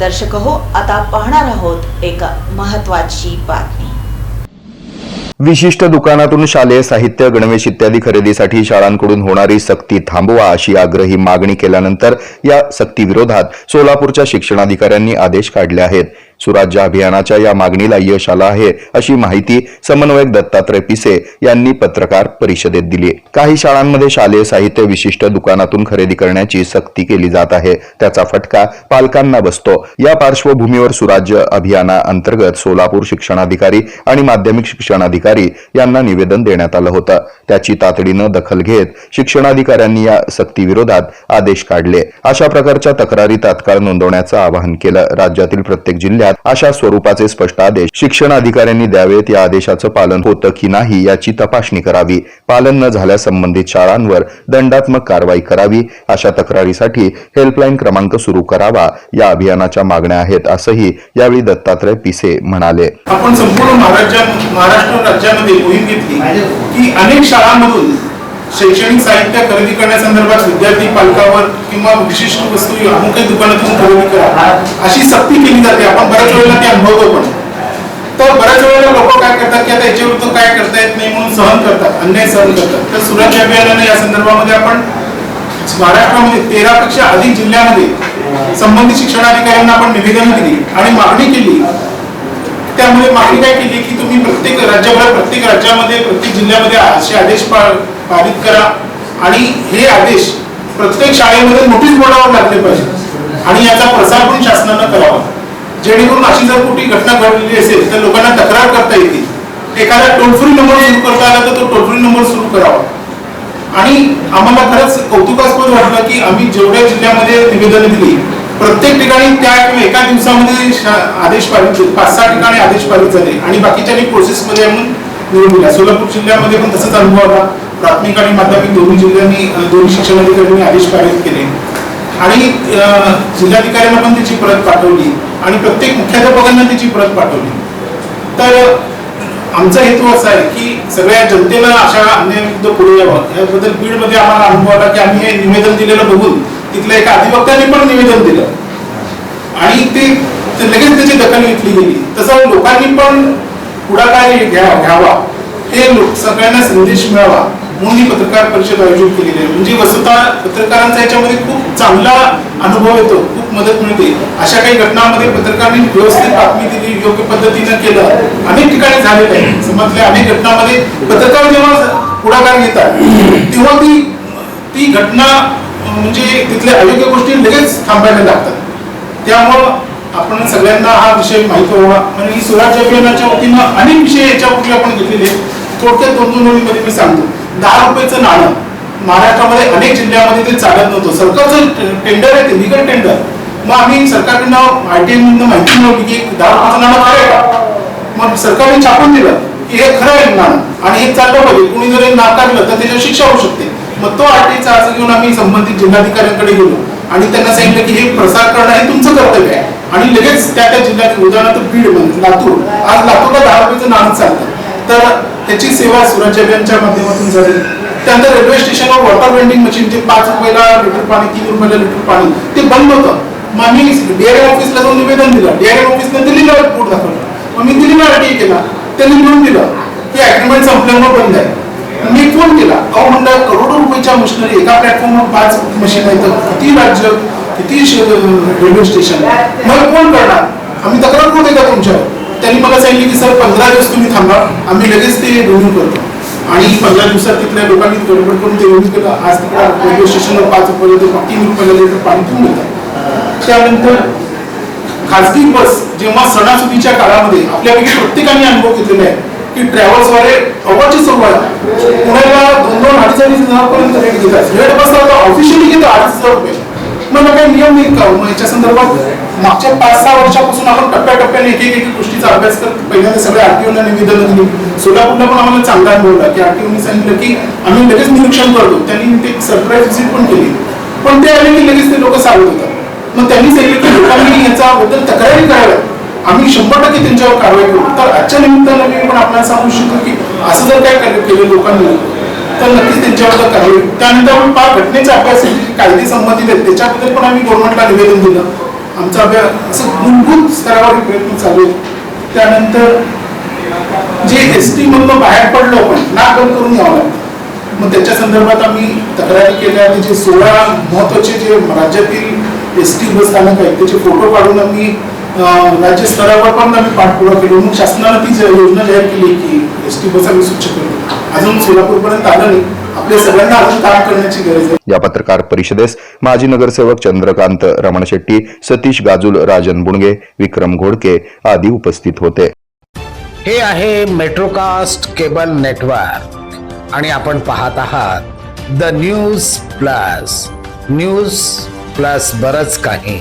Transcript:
दर्शक हो आता पाहणार आहोत एक महत्वाची बातमी. विशिष्ट दुकानातून शालेय साहित्य गणवेश इत्यादी खरेदीसाठी शाळांकडून होणारी सक्ती थांबवा अशी आग्रही मागणी केल्यानंतर या सक्तीविरोधात सोलापूरच्या शिक्षणाधिकाऱ्यांनी आदेश काढले आहेत. सुराज्य अभियानाच्या या मागणीला यश आलं आहे अशी माहिती समन्वयक दत्तात्रय पिसे यांनी पत्रकार परिषदेत दिली काही शाळांमध्ये शालेय साहित्य विशिष्ट दुकानातून खरेदी करण्याची सक्ती केली जात आहे. त्याचा फटका पालकांना बसतो. या पार्श्वभूमीवर सुराज्य अभियाना अंतर्गत सोलापूर शिक्षणाधिकारी आणि माध्यमिक शिक्षणाधिकारी यांना निवेदन देण्यात आलं होतं. त्याची तातडीनं दखल घेत शिक्षणाधिकाऱ्यांनी या सक्तीविरोधात आदेश काढले. अशा प्रकारच्या तक्रारी तात्काळ नोंदवण्याचं आवाहन केलं. राज्यातील प्रत्येक जिल्ह्यात अशा स्वरूपाचे स्पष्ट आदेश शिक्षण अधिकाऱ्यांनी द्यावेत. या आदेशाचं पालन होतं की नाही याची तपासणी करावी. पालन न झाल्यास संबंधित शाळांवर दंडात्मक कारवाई करावी. अशा तक्रारीसाठी हेल्पलाईन क्रमांक सुरू करावा. या अभियानाच्या मागण्या आहेत असंही यावेळी दत्तात्रय पिसे म्हणाले. आपण संपूर्ण महाराष्ट्र महाराष्ट्र राज्यामध्ये मोहीम घेतली की अनेक शाळांमधून शैक्षणिक साहित्य खरेदी करण्यासंदर्भात विद्यार्थी पालकावर किंवा विशिष्ट वस्तू अमुक काही दुकानातून खरेदी करा. अशी सक्ती केली जाते. आपण बऱ्याच वेळेला ते अनुभवतो पण. तर बऱ्याच वेळेला लोक काय करतात की आता याच्याविरुद्ध काय करता येत नाही म्हणून सहन करतात अन्याय सहन करतात. तर सुरक्षा अभियानाने या संदर्भामध्ये आपण महाराष्ट्रामध्ये तेरा पेक्षा अधिक जिल्ह्यामध्ये संबंधित शिक्षणाधिकाऱ्यांना आपण निवेदन दिली आणि मागणी केली. त्यामुळे मागणी काय केली की तुम्ही प्रत्येक राज्यभरात प्रत्येक राज्यामध्ये प्रत्येक जिल्ह्यामध्ये असे आदेश पा- पारित करा. आणि हे आदेश प्रत्येक शाळेमध्ये नोटीस बोर्डावर लागले पाहिजे. आणि याचा प्रसार पण शासनानं करावा. जेणेकरून अशी जर कुठली घटना घडलेली असेल तर लोकांना तक्रार करता येतील. एखादा टोल फ्री नंबर सुरू करता आला तर तो टोल फ्री नंबर सुरू करावा. आणि आम्हाला खरंच कौतुकास्पद वाटलं की आम्ही जेवढ्या जिल्ह्यामध्ये निवेदन दिली प्रत्येक ठिकाणी त्या एका दिवसामध्ये आदेश पारित पाच सहा ठिकाणी आदेश पारित झाले. आणि बाकीच्या प्रोसेसमध्ये म्हणून निवडून सोलापूर जिल्ह्यामध्ये पण तसंच अनुभव आला. प्राथमिक आणि माध्यमिक दोन्ही जिल्ह्यांनी दोन्ही शिक्षणाधिकाऱ्यांनी आदेश पारित केले. आणि जिल्हाधिकाऱ्यांना पण त्याची प्रत पाठवली आणि प्रत्येक मुख्याध्यापकांना त्याची प्रत पाठवली. तर आमचा हेतू असा आहे की सगळ्या जनतेला अशा अन्यायाविरुद्ध पुढे यावं. याबद्दल बीडमध्ये आम्हाला अनुभव आला की आम्ही हे निवेदन दिलेलं बघून तिथल्या एका अधिवक्त्याने पण निवेदन दिलं. आणि ते ते लगेच त्याची दखल घेतली गेली. तसं लोकांनी पण पुढाकार घ्या घ्यावा. हे लोक सगळ्यांना संदेश मिळावा. म्हणून ही पत्रकार परिषद आयोजित केलेली आहे. म्हणजे वस्तुतः पत्रकारांचा याच्यामध्ये खूप चांगला अनुभव येतो खूप मदत मिळते. अशा काही घटनांमध्ये पत्रकारांनी व्यवस्थित बातमी दिली योग्य पद्धतीनं केलं. अनेक ठिकाणी झालेलं आहे. समाजातल्या अनेक घटनांमध्ये पत्रकार जेव्हा पुढाकार घेतात तेव्हा ती ती घटना म्हणजे तिथल्या अयोग्य गोष्टी लगेच थांबायला लागतात. त्यामुळं आपण सगळ्यांना हा विषय माहिती व्हावा. आणि स्वराज्य अभियानाच्या वतीनं अनेक विषय याच्या वरती आपण घेतलेले आहेत. थोडक्यात दोन दोन ओळीमध्ये मी सांगतो. दहा रुपयाचं नाणं. महाराष्ट्रामध्ये अनेक जिल्ह्यामध्ये ते चालत नव्हतं. सरकारचं टेंडर आहे ते लिगल टेंडर मग आम्ही सरकारकडनं आय टी माहिती मिळवली की दहा रुपयाचं नाणं खरं आहे का? मग सरकारने छापून दिलं की हे खरं आहे नाणं. आणि हे चाललं पाहिजे. कुणी जर हे नाकारलं तर त्याच्यावर शिक्षा होऊ शकते. मग तो आयटीचा अर्ज घेऊन आम्ही संबंधित जिल्हाधिकाऱ्यांकडे गेलो. आणि त्यांना सांगितलं की हे प्रसार करणं हे तुमचं कर्तव्य आहे. आणि लगेच त्या त्या जिल्ह्यात उदाहरणार्थ बीडमध्ये लातूर. आज लातूरला दहा रुपयाचं नाणं चालतं. तर त्याची सेवा सुरक्षा अभियानच्या माध्यमातून झाली. त्यानंतर रेल्वे स्टेशनवर वॉटर वेंडिंग मशीन जे पाच रुपयाला लिटर पाणी तीन रुपयाला लिटर पाणी ते बंद होतं. मग आम्ही डीआरएम ऑफिसला जाऊन निवेदन दिलं. डीआरएम ऑफिसने दिल्लीला रिपोर्ट दाखवला. मग मी दिल्लीला आरटीए केला. त्यांनी लिहून दिलं की अग्रीमेंट संपल्यामुळे बंद आहे. मी फोन केला. अहो म्हणलं करोडो रुपयाच्या मशिनरी एका प्लॅटफॉर्मवर पाच मशीन आहेत. किती राज्य किती रेल्वे स्टेशन मग कोण करणार. आम्ही तक्रार करू का तुमच्यावर? त्यांनी मला सांगितलं की सर पंधरा दिवस तुम्ही थांबा. आम्ही लगेच ते रिन्यू करतो. आणि पंधरा दिवसात तिथल्या लोकांनी गडबड करून ते रिन्यू केलं. आज तिकडे रेल्वे स्टेशनला पाच रुपये ते तीन रुपयाला लिटर पाणी पिऊन येतात त्यानंतर खाजगी बस जेव्हा सणासुदीच्या काळामध्ये आपल्यापैकी प्रत्येकाने अनुभव घेतलेला आहे की ट्रॅव्हल्सवाले अवाची सुरुवात पुण्याला दोन दोन अडीच अडीच हजारपर्यंत रेट घेतात. रेट बसला तर ऑफिशियली घेतो अडीच हजार रुपये. मग काही नियम नाही का? मग याच्या संदर्भात मागच्या पाच सहा वर्षापासून आपण टप्प्या आपण एक एक गोष्टीचा अभ्यास करत पहिल्यांदा सगळ्या आरटीओना निवेदन दिली. सोलापूरला पण आम्हाला चांगला अनुभव आला की आरटीओनी सांगितलं की आम्ही लगेच निरीक्षण करतो. त्यांनी ते सरप्राईज व्हिजिट पण केली. पण ते आले की लगेच ते लोक सावध होतात. मग त्यांनी सांगितलं की लोकांनी याच्याबद्दल तक्रारी कराव्या आम्ही शंभर टक्के त्यांच्यावर कारवाई करू. तर आजच्या निमित्तानं मी पण आपल्याला सांगू शकतो की असं जर काय केलं केलं लोकांनी तर नक्कीच त्यांच्यावर कारवाई त्यानंतर आपण पाच घटनेचा अभ्यास कायदे संबंधित आहेत. त्याच्याबद्दल पण आम्ही गव्हर्नमेंटला निवेदन दिलं. आमचा अभ्यास असं मूलभूत स्तरावर प्रयत्न चालू आहे त्यानंतर जे एस टी मधनं बाहेर पडलो आपण नाक करून यावं लागतं. मग त्याच्या संदर्भात आम्ही तक्रारी केल्या आणि जे सोळा महत्त्वाचे जे राज्यातील एस टी बस स्थानक आहेत त्याचे फोटो काढून आम्ही राज्य स्तरावर पण आम्ही पाठपुरावा केलो. मग शासनानं ती योजना जाहीर केली की एस टी बस आम्ही स्वच्छ करतो अजून सोलापूरपर्यंत आलं नाही. आपल्या सगळ्यांना अजून काम करण्याची गरज आहे. या पत्रकार परिषदेस माजी नगरसेवक चंद्रकांत रमण शेट्टी सतीश गाजुल राजन बुणगे विक्रम घोडके आदी उपस्थित होते. हे आहे मेट्रोकास्ट केबल नेटवर्क आणि आपण पाहत आहात the news plus news plus बरच काही.